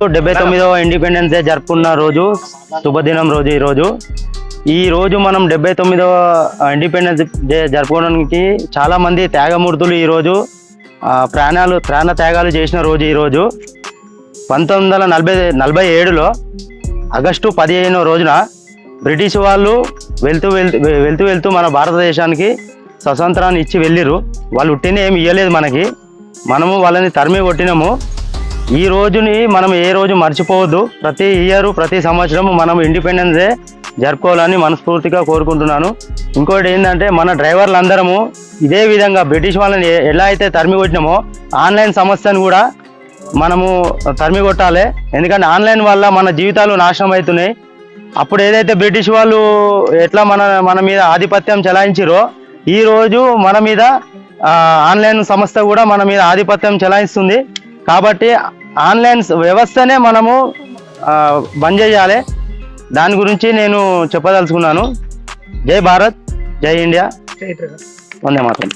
డెబ్బై తొమ్మిదవ independence day జరుపుకున్న రోజు శుభదినం రోజు ఈరోజు ఈ రోజు మనం డెబ్బై తొమ్మిదవ ఇండిపెండెన్స్ డే జరుపుకోవడానికి చాలామంది త్యాగమూర్తులు ఈరోజు ప్రాణాలు ప్రాణ త్యాగాలు చేసిన రోజు ఈరోజు పంతొమ్మిది వందల నలభై నలభై ఏడులో ఆగస్టు పదిహేనో రోజున బ్రిటిష్ వాళ్ళు వెళ్తూ వెళ్తూ వెళ్తూ వెళ్తూ మన భారతదేశానికి స్వతంత్రాన్ని ఇచ్చి వెళ్ళిరు వాళ్ళు ఉట్టిన ఏమి ఇవ్వలేదు మనకి. మనము వాళ్ళని తరిమి కొట్టినాము. ఈ రోజుని మనం ఏ రోజు మర్చిపోవద్దు. ప్రతి ఇయర్ ప్రతి సంవత్సరం మనం ఇండిపెండెన్స్ డే జరుపుకోవాలని మనస్ఫూర్తిగా కోరుకుంటున్నాను. ఇంకోటి ఏంటంటే మన డ్రైవర్లు అందరము ఇదే విధంగా బ్రిటిష్ వాళ్ళని ఎలా అయితే తరిమి కొట్టినామో ఆన్లైన్ సమస్యను కూడా మనము తరిమి కొట్టాలి. ఎందుకంటే ఆన్లైన్ వల్ల మన జీవితాలు నాశనం అవుతున్నాయి. అప్పుడు ఏదైతే బ్రిటిష్ వాళ్ళు ఎట్లా మన మన మీద ఆధిపత్యం చెలాయించారో ఈ రోజు మన మీద ఆన్లైన్ సంస్థ కూడా మన మీద ఆధిపత్యం చెలాయిస్తుంది. కాబట్టి ఆన్లైన్ వ్యవస్థనే మనము బంద్ చేయాలి. దాని గురించి నేను చెప్పదలుచుకున్నాను. జై భారత్ జై ఇండియా. వందే మాత్రం.